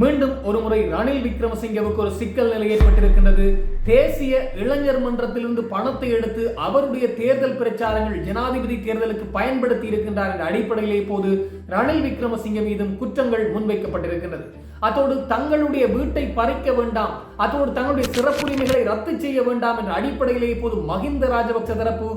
மீண்டும் ஒருமுறை ரணில் விக்ரமசிங்கவுக்கு ஒரு சிக்கல் நிலை ஏற்பட்டிருக்கின்றது. தேசிய இளைஞர் மன்றத்திலிருந்து பணத்தை எடுத்து அவருடைய தேர்தல் பிரச்சாரங்கள் ஜனாதிபதி தேர்தலுக்கு பயன்படுத்தி இருக்கின்றார் என்ற அடிப்படையிலே இப்போது ரணில் விக்ரமசிங்க மீதும் குற்றங்கள் முன்வைக்கப்பட்டிருக்கின்றது. அத்தோடு தங்களுடைய வீட்டை பறிக்க வேண்டாம் அத்தோடு தங்களுடைய சிறப்புரிமைகளை ரத்து செய்ய வேண்டாம் என்ற அடிப்படையிலே இப்போது மஹிந்த ராஜபக்ச தரப்பு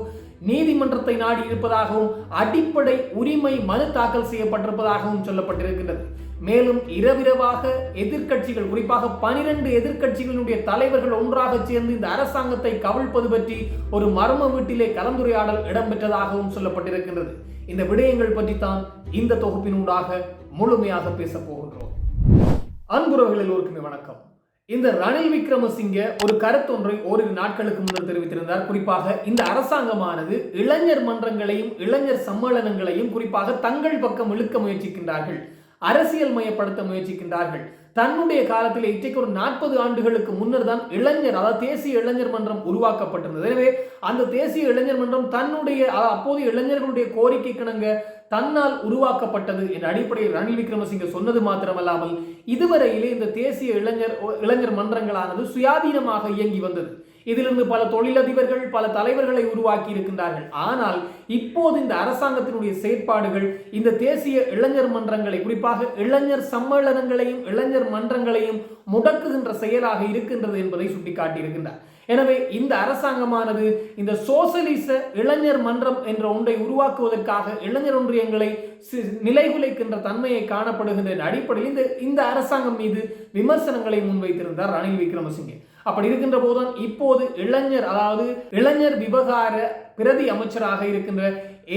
நீதிமன்றத்தை நாடி இருப்பதாகவும் அடிப்படை உரிமை மனு தாக்கல் செய்யப்பட்டிருப்பதாகவும் சொல்லப்பட்டிருக்கின்றது. மேலும் இரவிரவாக எதிர்க்கட்சிகள் குறிப்பாக பனிரெண்டு எதிர்க்கட்சிகளினுடைய தலைவர்கள் ஒன்றாக சேர்ந்து இந்த அரசாங்கத்தை கவிழ்ப்பது பற்றி ஒரு மர்ம வீட்டிலே கலந்துரையாடல் இடம்பெற்றதாகவும் சொல்லப்பட்டிருக்கின்றது. இந்த விடயங்கள் பற்றி தான் இந்த தொகுப்பினூடாக முழுமையாக பேச போகின்றோம். அன்புறவர்கள் எல்லோருக்குமே வணக்கம். இந்த ரணில் விக்ரமசிங்க ஒரு கருத்தொன்றை ஓரிரு நாட்களுக்கு முன்னர் தெரிவித்திருந்தார். குறிப்பாக இந்த அரசாங்கமானது இளைஞர் மன்றங்களையும் இளைஞர் சம்மேளனங்களையும் குறிப்பாக தங்கள் பக்கம் இழுக்க முயற்சிக்கின்றார்கள். அரசியல் மயப்படுத்த முயற்சிக்கின்றார்கள். தன்னுடைய காலத்தில் இன்றைக்கு ஒரு நாற்பது ஆண்டுகளுக்கு முன்னர் தான் இளைஞர் அதாவது தேசிய இளைஞர் மன்றம் உருவாக்கப்பட்டிருந்தது. எனவே அந்த தேசிய இளைஞர் மன்றம் தன்னுடைய அப்போது இளைஞர்களுடைய கோரிக்கை கிணங்க தன்னால் உருவாக்கப்பட்டது என்ற அடிப்படையில் ரணில் விக்ரமசிங்க சொன்னது மாத்திரமல்லாமல் இதுவரையிலே இந்த தேசிய இளைஞர் இளைஞர் மன்றங்களானது சுயாதீனமாக இயங்கி வந்தது. இதிலிருந்து பல தொழிலதிபர்கள் பல தலைவர்களை உருவாக்கி இருக்கின்றார்கள் ஆனால் இப்போது இந்த அரசாங்கத்தினுடைய செயற்பாடுகள் இந்த தேசிய இளைஞர் மன்றங்களை குறிப்பாக இளைஞர் சம்மேளனங்களையும் இளைஞர் மன்றங்களையும் முடக்குகின்ற செயலாக இருக்கின்றது என்பதை சுட்டிக்காட்டியிருக்கின்றார். எனவே இந்த அரசாங்கமானது இந்த சோசலிச இளைஞர் மன்றம் என்ற ஒன்றை உருவாக்குவதற்காக இளைஞர் ஒன்றியங்களை நிலைகுலைக்கின்ற தன்மையை காணப்படுகின்ற அடிப்படையில் இந்த இந்த அரசாங்கம் மீது விமர்சனங்களை முன்வைத்திருந்தார் ரணில் விக்ரமசிங்கே. அப்படி இருக்கின்ற போதுதான் இப்போது இளைஞர் அதாவது இளைஞர் விவகார பிரதி அமைச்சராக இருக்கின்ற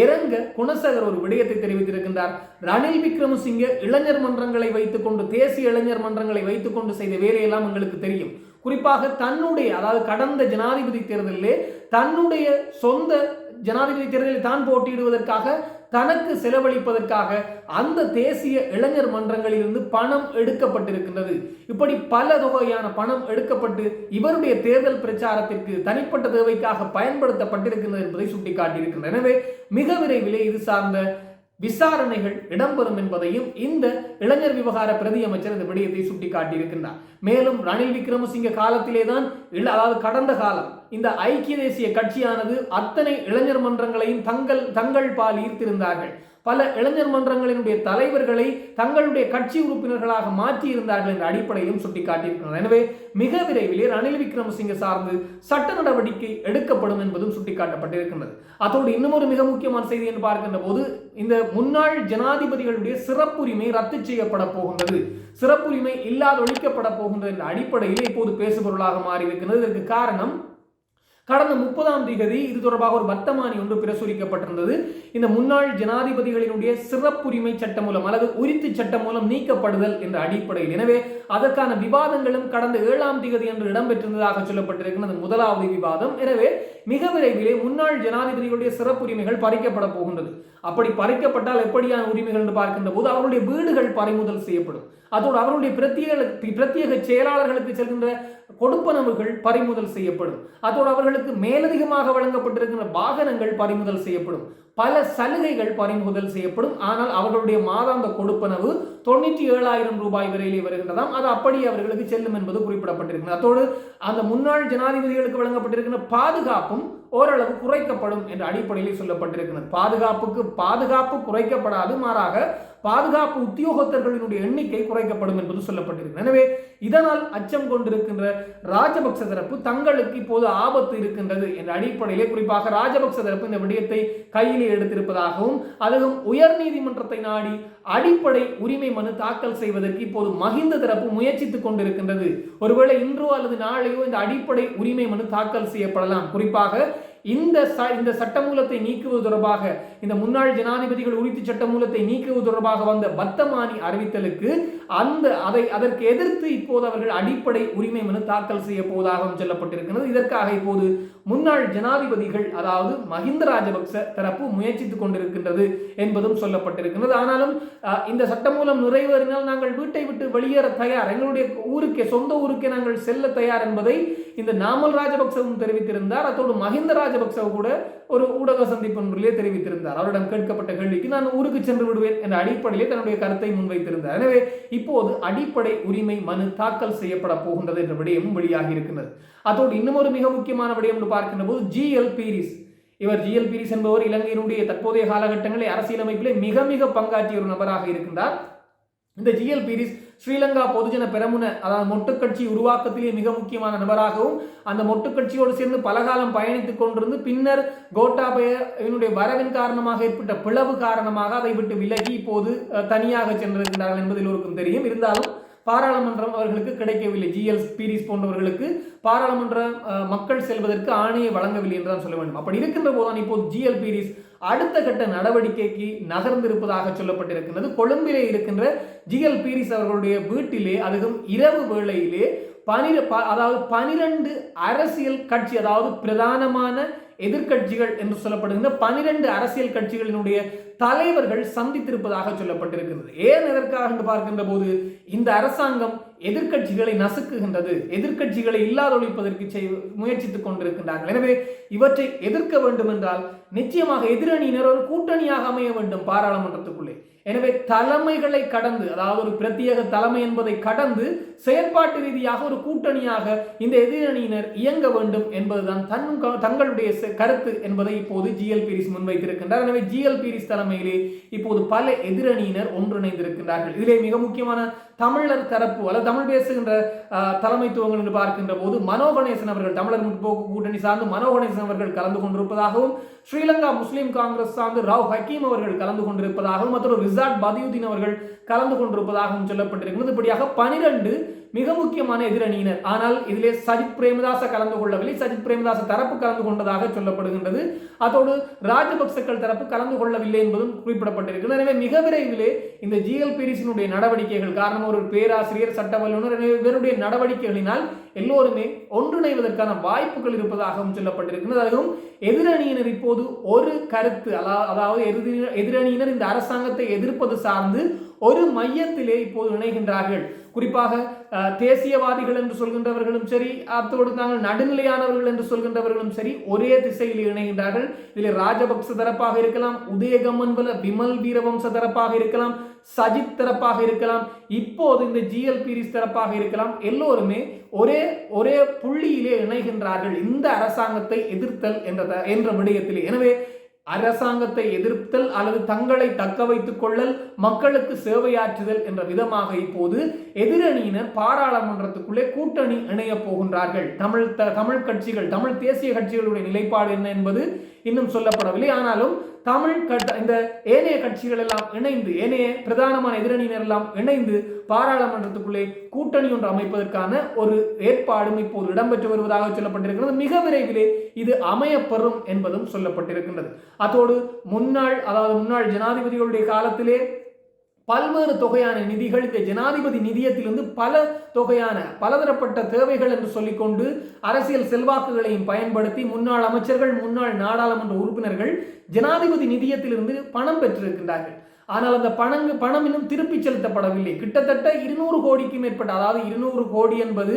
இரங்க குணசேகர் ஒரு விடயத்தை தெரிவித்திருக்கின்றார். ரணில் விக்ரமசிங்க இளைஞர் மன்றங்களை வைத்துக்கொண்டு தேசிய இளைஞர் மன்றங்களை வைத்துக்கொண்டு செய்த வேலையெல்லாம் எங்களுக்கு தெரியும். குறிப்பாக தன்னுடைய அதாவது கடந்த ஜனாதிபதி தேர்தலிலே தன்னுடைய சொந்த ஜனாதிபதி தேர்தலில் தான் போட்டியிடுவதற்காக தனக்கு செலவழிப்பதற்காக அந்த தேசிய இளைஞர் மன்றங்களிலிருந்து பணம் எடுக்கப்பட்டிருக்கின்றது. இப்படி பல தொகையான பணம் எடுக்கப்பட்டு இவருடைய தேர்தல் பிரச்சாரத்திற்கு தனிப்பட்ட தேவைக்காக பயன்படுத்தப்பட்டிருக்கின்றது என்பதை சுட்டிக்காட்டியிருக்கின்றனர் எனவே மிக விரைவிலே இது சார்ந்த விசாரணைகள் இடம்பெறும் என்பதையும் இந்த இளைஞர் விவகார பிரதி அமைச்சர் இந்த விடயத்தை சுட்டிக்காட்டியிருக்கின்றார். மேலும் ரணில் விக்ரமசிங்க காலத்திலே தான் அதாவது கடந்த காலம் இந்த ஐக்கிய தேசிய கட்சியானது அத்தனை இளைஞர் மன்றங்களையும் தங்கள் தங்கள் பால் ஈர்த்திருந்தார்கள். பல இளைஞர் மன்றங்களினுடைய தலைவர்களை தங்களுடைய கட்சி உறுப்பினர்களாக மாற்றி இருந்தார்கள் என்ற அடிப்படையிலும் சுட்டிக்காட்டியிருக்கிறார். எனவே மிக விரைவிலே ரணில் விக்ரமசிங்க சார்ந்து சட்ட நடவடிக்கை எடுக்கப்படும் என்பதும் சுட்டிக்காட்டப்பட்டிருக்கின்றது. அதோடு இன்னும் ஒரு மிக முக்கியமான செய்தி என்று பார்க்கின்ற போது இந்த முன்னாள் ஜனாதிபதிகளுடைய சிறப்புரிமை ரத்து செய்யப்பட போகின்றது. சிறப்புரிமை இல்லாத ஒழிக்கப்பட போகின்றது என்ற அடிப்படையில் இப்போது பேசுபொருளாக மாறி இதற்கு காரணம் கடந்த முப்பதாம் தேதி இது தொடர்பாக ஒரு வர்த்தமானி ஒன்று பிரசுரிக்கப்பட்டிருந்தது. இந்த முன்னாள் ஜனாதிபதிகளினுடைய சிறப்புரிமை சட்டம் மூலம் அல்லது உரித்து சட்டம் மூலம் நீக்கப்படுதல் என்ற அடிப்படையில். எனவே அதற்கான விவாதங்களும் கடந்த ஏழாம் தேதி என்று இடம்பெற்றிருந்ததாக சொல்லப்பட்டிருக்கிறது. முதலாவது விவாதம். எனவே மிக விரைவிலே முன்னாள் ஜனாதிபதிகளுடைய சிறப்புரிமைகள் பறிக்கப்பட போகின்றது. அப்படி பறிக்கப்பட்டால் எப்படியான உரிமைகள் என்று பார்க்கின்ற போது அவருடைய வீடுகள் பறிமுதல் செய்யப்படும். அதோடு அவருடைய பிரத்யேக பிரத்யேக செயலாளர்களுக்கு செல்கின்ற கொடுப்பனவுகள் பறிமுதல் செய்யப்படும். அதோடு அவர்களுக்கு மேலதிகமாக வழங்கப்பட்டிருக்கின்ற வாகனங்கள் பறிமுதல் செய்யப்படும். பல சலுகைகள் பறிமுதல் செய்யப்படும். ஆனால் அவர்களுடைய மாதாந்த கொடுப்பனவு தொண்ணூற்றி ஏழாயிரம் ரூபாய் வரையிலே வருகின்றதாம். அது அப்படியே அவர்களுக்கு செல்லும் என்பது குறிப்பிடப்பட்டிருக்கிறது. அதோடு அந்த முன்னாள் ஜனாதிபதிகளுக்கு வழங்கப்பட்டிருக்கின்ற பாதுகாப்பும் ஓரளவு குறைக்கப்படும் என்ற அடிப்படையில் சொல்லப்பட்டிருக்கிறது. பாதுகாப்புக்கு பாதுகாப்பு குறைக்கப்படாது. மாறாக பாதுகாப்பு உத்தியோகத்தர்களினுடைய எண்ணிக்கை குறைக்கப்படும் என்பது சொல்லப்பட்டிருக்கிறது எனவே இதனால் அச்சம் கொண்டிருக்கின்ற ராஜபக்ச தரப்பு தங்களுக்கு இப்போது ஆபத்து இருக்கின்றது என்ற அடிப்படையிலே குறிப்பாக ராஜபக்ச தரப்பு இந்த விடயத்தை கையிலே எடுத்திருப்பதாகவும் அதுவும் உயர் நீதிமன்றத்தை நாடி அடிப்படை உரிமை மனு தாக்கல் செய்வதற்கு இப்போது மகிந்த தரப்பு முயற்சித்துக் கொண்டிருக்கின்றது. ஒருவேளை இன்றோ அல்லது நாளையோ இந்த அடிப்படை உரிமை மனு தாக்கல் செய்யப்படலாம். குறிப்பாக இந்த ச இந்த சட்டமூலத்தை நீக்குவது தொடர்பாக இந்த முன்னாள் ஜனாதிபதிகள் உரித்து சட்டமூலத்தை நீக்குவது தொடர்பாக வந்த வர்த்தமானி அறிவித்தலுக்கு அந்த அதை அதற்கு எதிர்த்து இப்போது அவர்கள் அடிப்படை உரிமை மனு தாக்கல் செய்ய போவதாகவும் சொல்லப்பட்டிருக்கிறது. இதற்காக இப்போது முன்னாள் ஜனாதிபதிகள் அதாவது மஹிந்த ராஜபக்ச தரப்பு முயற்சித்துக் கொண்டிருக்கின்றது என்பதும் சொல்லப்பட்டிருக்கிறது. ஆனாலும் இந்த சட்டமூலம் நிறைவேறினால் நாங்கள் வீட்டை விட்டு வெளியேற தயார். எங்களுடைய ஊருக்கே சொந்த ஊருக்கே நாங்கள் செல்ல தயார் என்பதை இந்த நாமல் ராஜபக்சவும் தெரிவித்திருந்தார். அத்தோடு மஹிந்த ராஜபக்சவ கூட ஒரு ஊடக சந்திப்பு ஒன்றிலே தெரிவித்திருந்தார். அவரிடம் கேட்கப்பட்ட கேள்விக்கு நான் ஊருக்கு சென்று விடுவேன் என்ற அடிப்படையிலே தன்னுடைய கருத்தை முன்வைத்திருந்தார். எனவே இப்போது அடிப்படை உரிமை மனு தாக்கல் செய்யப்பட போகின்றது என்ற விடயமும் வெளியாகி இருக்கின்றது. அதோடு இன்னும் ஒரு மிக முக்கியமான விடயம் என்று பார்க்கின்ற போது ஜிஎல் பீரிஸ் இவர் ஜிஎல் பீரிஸ் என்பவர் இலங்கையினுடைய தற்போதைய காலகட்டங்களில் அரசியலமைப்பிலே மிக மிக பங்காற்றிய ஒரு நபராக இருக்கின்றார். இந்த ஜிஎல் பீரிஸ் ஸ்ரீலங்கா பொதுஜன பெரமுன அதாவது மொட்டுக்கட்சி உருவாக்கத்திலே மிக முக்கியமான நபராகவும் அந்த மொட்டுக்கட்சியோடு சேர்ந்து பலகாலம் பயணித்துக் கொண்டிருந்து பின்னர் கோட்டாபய இவனுடைய வரவின் காரணமாக ஏற்பட்ட பிளவு காரணமாக அதை விட்டு விலகி இப்போது தனியாக சென்றிருக்கிறார்கள் என்பது எல்லோருக்கும் தெரியும். இருந்தாலும் பாராளுமன்றம் அவர்களுக்கு கிடைக்கவில்லை. ஜிஎல் பீரிஸ் போன்றவர்களுக்கு பாராளுமன்ற மக்கள் செல்வதற்கு ஆணையை வழங்கவில்லை என்றுதான் சொல்ல வேண்டும். அப்படி இருக்கின்ற போதுதான் இப்போது ஜிஎல் பீரிஸ் அடுத்த கட்ட நடவடிக்கைக்கு நகர்ந்திருப்பதாக சொல்லப்பட்டிருக்கின்றது. கொழும்பிலே இருக்கின்ற ஜிஎல் பீரிஸ் அவர்களுடைய வீட்டிலே அதுவும் இரவு வேளையிலே பனிர ப- அதாவது பனிரெண்டு அரசியல் கட்சி அதாவது பிரதானமான எதிர்கட்சிகள் என்று சொல்லப்படுகின்ற பனிரெண்டு அரசியல் கட்சிகளினுடைய தலைவர்கள் சந்தித்திருப்பதாக சொல்லப்பட்டிருக்கிறது. ஏன் எதற்காக என்று பார்க்கின்ற போது இந்த அரசாங்கம் எதிர்க்கட்சிகளை நசுக்குகின்றது எதிர்க்கட்சிகளை இல்லாதொழிப்பதற்கு செய் முயற்சித்துக் கொண்டிருக்கின்றார்கள். எனவே இவற்றை எதிர்க்க வேண்டும் என்றால் நிச்சயமாக எதிரணியினர் ஒரு கூட்டணியாக அமைய வேண்டும் பாராளுமன்றத்துக்குள்ளே. எனவே தலைமைகளை கடந்து அதாவது ஒரு பிரத்யேக தலைமை என்பதை கடந்து செயற்பாட்டு ரீதியாக ஒரு கூட்டணியாக இந்த எதிரணியினர் இயங்க வேண்டும் என்பதுதான் தன் தங்களுடைய கருத்து என்பதை இப்போது ஜிஎல் பீரிஸ் முன்வைத்திருக்கின்றார். எனவே ஜிஎல் பீரிஸ் தலைமையிலே இப்போது பல எதிரணியினர் ஒன்றிணைந்திருக்கின்றார்கள். இதிலே மிக முக்கியமான தமிழர் தரப்பு அல்லது தமிழ் பேசுகின்ற தலைமைத்துவங்கள் என்று பார்க்கின்ற போது மனோகணேசன் அவர்கள் தமிழர் முற்போக்கு கூட்டணி சார்ந்து மனோகணேசன் அவர்கள் கலந்து கொண்டிருப்பதாகவும் ஸ்ரீலங்கா முஸ்லீம் காங்கிரஸ் சார்ந்து ராவ் ஹக்கீம் அவர்கள் கலந்து கொண்டிருப்பதாகவும் மற்றொரு ரிசாட் பதியுதீன் அவர்கள் கலந்து கொண்டிருப்பதாகவும் சொல்லப்பட்டிருக்கிறது. இப்படியாக பனிரெண்டு மிக முக்கியமான எதிரணியினர். ஆனால் இதிலே சஜித் பிரேமதாச கலந்து கொள்ளவில்லை. சஜித் பிரேமதாச தரப்பு கலந்து கொண்டதாக சொல்லப்படுகின்றது. அதோடு ராஜபக்சக்கள் தரப்பு கலந்து கொள்ளவில்லை என்பதும் குறிப்பிடப்பட்டிருக்கிறது. எனவே மிக விரைவிலே இந்த ஜிஎல் பீரிஸினுடைய நடவடிக்கைகள் காரணம் ஒரு பேராசிரியர் சட்ட வல்லுநர் எனவே இவருடைய நடவடிக்கைகளினால் எல்லோருமே ஒன்றிணைவதற்கான வாய்ப்புகள் இருப்பதாகவும் சொல்லப்பட்டிருக்கிறது. அதுவும் எதிரணியினர் இப்போது ஒரு கருத்து அதாவது எதிரணியினர் இந்த அரசாங்கத்தை எதிர்ப்பது சார்ந்து ஒரு மையத்திலே இப்போது இணைகின்றார்கள். குறிப்பாக தேசியவாதிகள் என்று சொல்கின்றவர்களும் சரி அத்தோடு நாங்கள் நடுநிலையானவர்கள் என்று சொல்கின்றவர்களும் சரி ஒரே திசையில் இணைகின்றார்கள். இதில் ராஜபக்ச தரப்பாக இருக்கலாம் உதயகம்மன்பல விமல் வீரவம்ச தரப்பாக இருக்கலாம் சஜித் தரப்பாக இருக்கலாம் இப்போது இந்த ஜிஎல் பீரிஸ் தரப்பாக இருக்கலாம். எல்லோருமே ஒரே ஒரே புள்ளியிலே இணைகின்றார்கள். இந்த அரசாங்கத்தை எதிர்த்தல் என்ற என்ற விடயத்திலே. எனவே அரசாங்கத்தை எதிர்த்தல் அல்லது தங்களை தக்க வைத்துக் கொள்ளல் மக்களுக்கு சேவையாற்றுதல் என்ற விதமாக இப்போது எதிரணியினர் பாராளுமன்றத்துக்குள்ளே கூட்டணி இணையப் போகின்றார்கள். தமிழ் த தமிழ் கட்சிகள் தமிழ் தேசிய கட்சிகளுடைய நிலைப்பாடு என்ன என்பது இன்னும் சொல்லப்படவில்லை. ஆனாலும் தமிழ் கட்ட இந்த ஏனைய கட்சிகள் எல்லாம் இணைந்து ஏனைய பிரதானமான எதிரணியினர் எல்லாம் இணைந்து பாராளுமன்றத்துக்குள்ளே கூட்டணி ஒன்று அமைப்பதற்கான ஒரு ஏற்பாடும் இப்போது இடம்பெற்று வருவதாக சொல்லப்பட்டிருக்கிறது. மிக விரைவிலே இது அமையப்பெறும் என்பதும் சொல்லப்பட்டிருக்கின்றது. அதோடு முன்னாள் அதாவது முன்னாள் ஜனாதிபதிகளுடைய காலத்திலே பல்வேறு தொகையான நிதிகள் இந்த ஜனாதிபதி நிதியத்திலிருந்து பல தொகையான பலதரப்பட்ட தேவைகள் என்று சொல்லிக்கொண்டு அரசியல் செல்வாக்குகளையும் பயன்படுத்தி முன்னாள் அமைச்சர்கள் முன்னாள் நாடாளுமன்ற உறுப்பினர்கள் ஜனாதிபதி நிதியத்திலிருந்து பணம் பெற்றிருக்கின்றார்கள். ஆனால் அந்த பணங்க பணம் இன்னும் திருப்பி செலுத்தப்படவில்லை. கிட்டத்தட்ட இருநூறு கோடிக்கு மேற்பட்ட அதாவது இருநூறு கோடி என்பது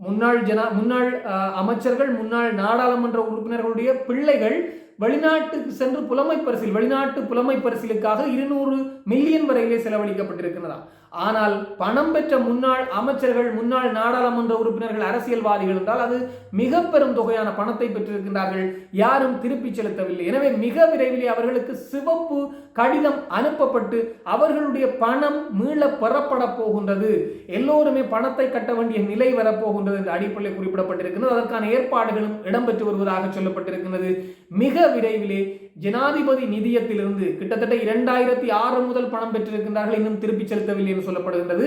முன்னாள் ஜனா முன்னாள் அஹ், அமைச்சர்கள் முன்னாள் நாடாளுமன்ற உறுப்பினர்களுடைய பிள்ளைகள் வெளிநாட்டுக்கு சென்று புலமை பரிசில் வெளிநாட்டு புலமை பரிசிலுக்காக இருநூறு மில்லியன் வரையிலே செலவழிக்கப்பட்டிருக்கிறதா ஆனால் பணம் பெற்ற முன்னாள் அமைச்சர்கள் முன்னாள் நாடாளுமன்ற உறுப்பினர்கள் அரசியல்வாதிகள் என்றால் அது மிக பெரும் தொகையான பணத்தை பெற்றிருக்கின்றார்கள். யாரும் திருப்பி செலுத்தவில்லை. எனவே மிக விரைவிலே அவர்களுக்கு சிவப்பு கடிதம் அனுப்பப்பட்டு அவர்களுடைய பணம் மீள பெறப்பட போகின்றது. எல்லோருமே பணத்தை கட்ட வேண்டிய நிலை வரப்போகின்றது என்ற அடிப்படையில் குறிப்பிடப்பட்டிருக்கிறது அதற்கான ஏற்பாடுகளும் இடம்பெற்று வருவதாக சொல்லப்பட்டிருக்கிறது மிக விரைவிலே ஜனாதிபதி நிதியத்திலிருந்து கிட்டத்தட்ட இரண்டாயிரத்தி ஆறு முதல் பணம் பெற்றிருக்கின்றார்கள். இன்னும் திருப்பி செலுத்தவில்லை என்று சொல்லப்படுகின்றது.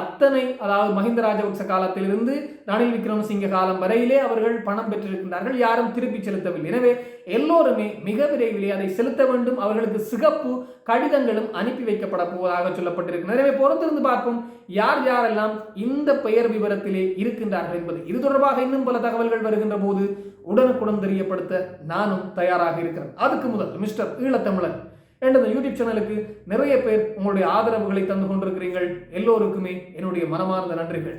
அத்தனை அதாவது மஹிந்த ராஜபக்ச காலத்திலிருந்து ரணில் விக்ரமசிங்க காலம் வரையிலே அவர்கள் பணம் பெற்றிருக்கின்றார்கள். யாரும் திருப்பி செலுத்தவில்லை. எனவே எல்லோருமே மிக விரைவிலே அதை செலுத்த வேண்டும். அவர்களுக்கு சிகப்பு கடிதங்களும் அனுப்பி வைக்கப்பட போவதாக சொல்லப்பட்டிருக்கு. எனவே பொறுத்திருந்து பார்ப்போம். யார் யாரெல்லாம் இந்த பெயர் விவரத்திலே இருக்கின்றார்கள் என்பது. இது தொடர்பாக இன்னும் பல தகவல்கள் வருகின்ற போது உடனுக்குடன் தெரியப்படுத்த நானும் தயாராக இருக்கிறேன். அதுக்கு முதல் மிஸ்டர் ஈழத்தமிழன் என்ற யூடியூப் சேனலுக்கு நிறைய பேர் உங்களுடைய ஆதரவுகளை தந்து கொண்டிருக்கிறீர்கள். எல்லோருக்குமே என்னுடைய மனமார்ந்த நன்றிகள்.